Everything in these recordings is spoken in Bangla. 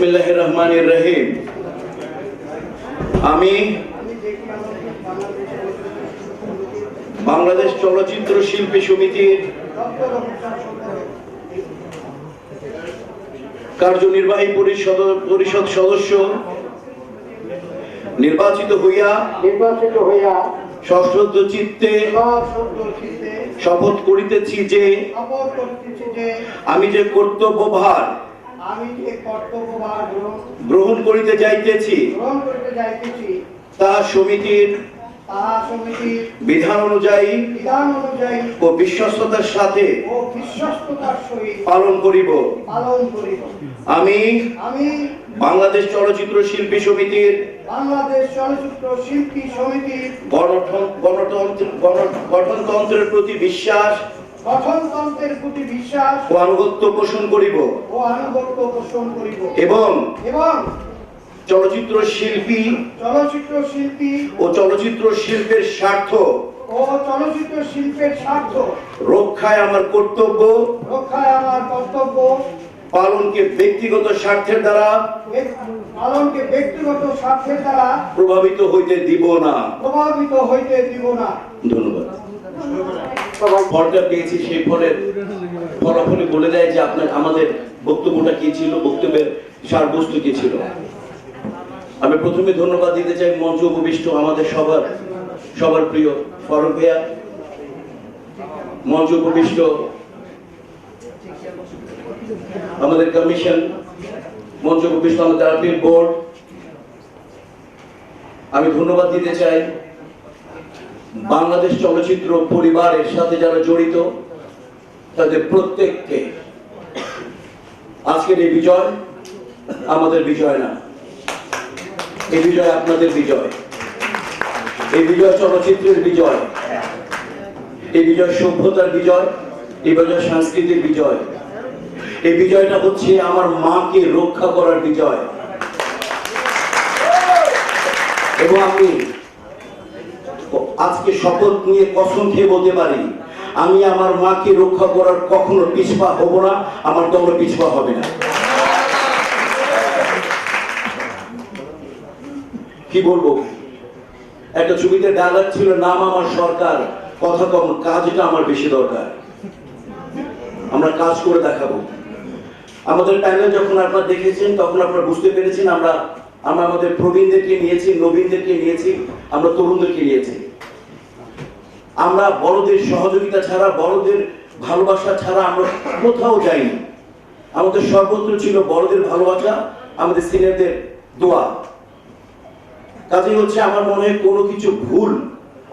বিসমিল্লাহ রহমান রহিম। আমি বাংলাদেশ চলচ্চিত্র শিল্পী সমিতির কার্যনির্বাহী পরিষদ পরিষদ সদস্য নির্বাচিত হইয়া নির্বাচিত হইয়া সশ্রদ্ধ চিত্তে শপথ করিতেছি যে আমি যে কর্তব্য ভার আমি যে কর্তব্যভার গ্রহণ গ্রহণ করিতে যাইতেছি গ্রহণ করিতে যাইতেছি তা সমিতির তাহা সমিতির বিধান অনুযায়ী বিধান অনুযায়ী ও বিশ্বস্ততার সাথে ও বিশ্বস্ততার সহিত পালন করিব। পালন করিব। আমি আমি বাংলাদেশ চলচ্চিত্র শিল্পী সমিতির বাংলাদেশ চলচ্চিত্র শিল্পী সমিতির গণতন্ত্র গণতন্ত্র গণ- গঠনতন্ত্রের প্রতি বিশ্বাস গঠনতন্ত্রের প্রতি বিশ্বাস ও আনুগত্য পোষণ করিব। ও আনুগত্য পোষণ করিব। এবং এবং চলচ্চিত্র শিল্পী চলচ্চিত্র শিল্পী ও চলচ্চিত্র শিল্পের স্বার্থ ও চলচ্চিত্র শিল্পের স্বার্থ রক্ষায় আমার কর্তব্য রক্ষায় আমার কর্তব্য পালনকে ব্যক্তিগত স্বার্থের দ্বারা পালনকে ব্যক্তিগত স্বার্থের দ্বারা প্রভাবিত হইতে দিব না। প্রভাবিত হইতে দিব না। ধন্যবাদ। ফলটা পেয়েছি, সেই ফলের ফলাফলে বলে দেয় যে আপনার, আমাদের বক্তব্যটা কি ছিল, বক্তব্যের সারবস্তু কি ছিল। আমি প্রথমে ধন্যবাদ দিতে চাই মঞ্চ উপবিষ্ট আমাদের সবার সবার প্রিয় ফরক ভাইয়া। মঞ্চ উপবিষ্ট আমাদের কমিশন মঞ্চ উপবিষ্ট আমাদের বোর্ড আমি ধন্যবাদ দিতে চাই বাংলাদেশ চলচ্চিত্র পরিবারের সাথে যারা জড়িত, তাদের প্রত্যেককে আজকের এই বিজয় আমাদের বিজয় না এই বিজয় আপনাদের বিজয় এই বিজয় চলচ্চিত্রের বিজয় এই বিজয় সভ্যতার বিজয় এই বিজয় সংস্কৃতির বিজয় এই বিজয়টা হচ্ছে আমার মাকে রক্ষা করার বিজয়। এবং আমি আজকে শপথ নিয়ে কসম খেয়ে বলতে পারি, আমি আমার মাকে রক্ষা করার কখনো পিছপা হব না, আমার দল পিছপা হবে না। কি বলব? একটা ছবিতে ডায়লগ ছিল, নাম আমার সরকার। কথা কম, কাজটা আমার বেশি দরকার। আমরা কাজ করে দেখাবো। আমাদের প্যানেল যখন আপনারা দেখেছেন, তখন আপনারা বুঝতে পেরেছেন, আমরা আমরা আমাদের প্রবীণদেরকে নিয়েছি, নবীনদেরকে নিয়েছি, আমরা তরুণদেরকে নিয়েছি। আমরা বড়দের সহযোগিতা ছাড়া, বড়দের ভালোবাসা ছাড়া আমরা কোথাও যাইনি। আমাদের সর্বত্র ছিল বড়দের ভালোবাসা, আমাদের সিনিয়রদের দোয়া। কাজেই হচ্ছে আমার মনে হয় কোনো কিছু ভুল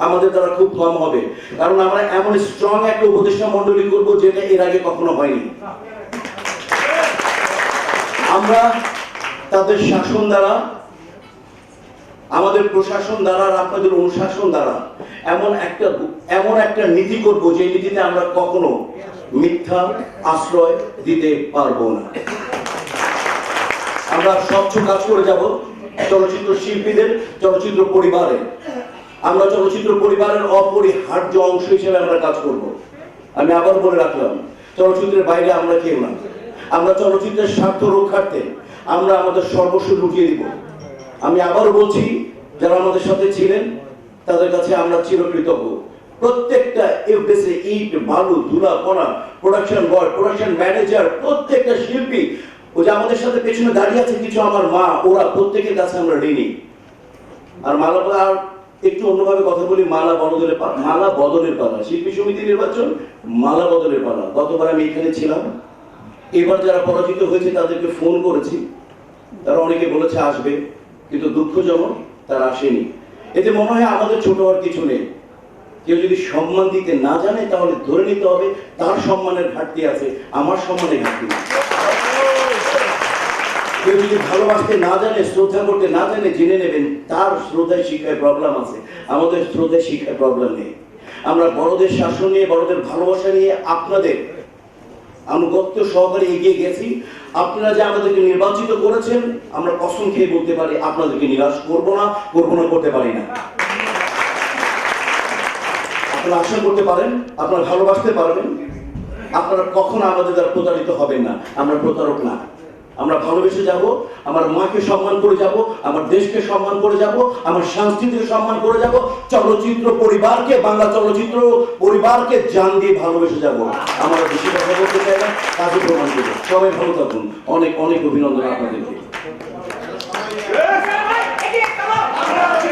আমাদের দ্বারা খুব কম হবে। কারণ আমরা এমন স্ট্রং একটা উপদেষ্টা মন্ডলী করব যেটা এর আগে কখনো হয়নি। আমরা তাদের শাসন দ্বারা আমাদের প্রশাসন দ্বারা আপনাদের অনুশাসন দ্বারা এমন একটা এমন একটা নীতি করব যে নীতিতে আমরা কখনো মিথ্যা আশ্রয় দিতে পারব না। আমরা স্বচ্ছ কাজ করে যাব চলচ্চিত্র শিল্পীদের, চলচ্চিত্র পরিবারের। আমরা চলচ্চিত্র পরিবারের অপরিহার্য অংশ হিসেবে আমরা কাজ করব। আমি আবার বলে রাখলাম, চলচ্চিত্রের বাইরে আমরা কেউ না। আমরা চলচ্চিত্রের স্বার্থ রক্ষার্থে আমরা আমাদের সর্বস্ব লুকিয়ে দিব। আমি আবারও বলছি, যারা আমাদের সাথে ছিলেন, তাদের কাছে আমরা চিরকৃতজ্ঞ। প্রত্যেকটা এফডেসে ইট, বালু, ধুলা, কণা প্রোডাকশন বয় প্রোডাকশন ম্যানেজার প্রত্যেকটা শিল্পী, ও যে আমাদের সাথে পেছনে দাঁড়িয়ে আছে, কিছু আমার মা, ওরা প্রত্যেকের কাছে আমরা ঋণী। আর মালা, আর একটু অন্যভাবে কথা বলি, মালা বদলের মালা বদলের পালা। শিল্পী সমিতি নির্বাচন, মালা বদলের পালা। গতবার আমি এখানে ছিলাম। এবার যারা পরাজিত হয়েছে, তাদেরকে ফোন করেছি। তারা অনেকে বলেছে, আসবে। কিন্তু দুঃখজনক তারা আসেনি। এতে মনে হয় আমাদের ছোট হওয়ার কিছু নেই। কেউ যদি সম্মান দিতে না জানে, তাহলে ধরে নিতে হবে তার সম্মানের ঘাটতি আছে, আমার সম্মানের ঘাটতি কেউ যদি ভালোবাসতে না জানে, শ্রদ্ধা করতে না জানে, জেনে নেবেন, তার শ্রদ্ধায় শিক্ষায় প্রবলেম আছে। আমাদের শ্রদ্ধায় শিক্ষায় প্রবলেম নেই। আমরা বড়দের শাসন নিয়ে, বড়দের ভালোবাসা নিয়ে আপনাদের আনুগত্য সহকারে এগিয়ে গেছি। আপনারা যে আমাদেরকে নির্বাচিত করেছেন, আমরা কসম খেয়ে বলতে পারি আপনাদেরকে নিরাশ করব না করব না করতে পারি না। আপনারা আশা করতে পারেন, আপনারা ভালোবাসতে পারবেন। আপনারা কখনো আমাদের দ্বারা প্রতারিত হবেন না, আমরা প্রতারক না। আমরা ভালোবেসে যাব, আমার মাকে সম্মান করে যাব, আমার দেশকে সম্মান করে যাব, আমার সংস্কৃতিকে সম্মান করে যাব, চলচ্চিত্র পরিবারকে, বাংলা চলচ্চিত্র পরিবারকে জান দিয়ে ভালোবেসে যাব। আমরা বেশি কথা বলতে চাই না কাজে প্রমাণ দেবো। সবাই ভালো থাকুন। অনেক অনেক অভিনন্দন আপনাদেরকে।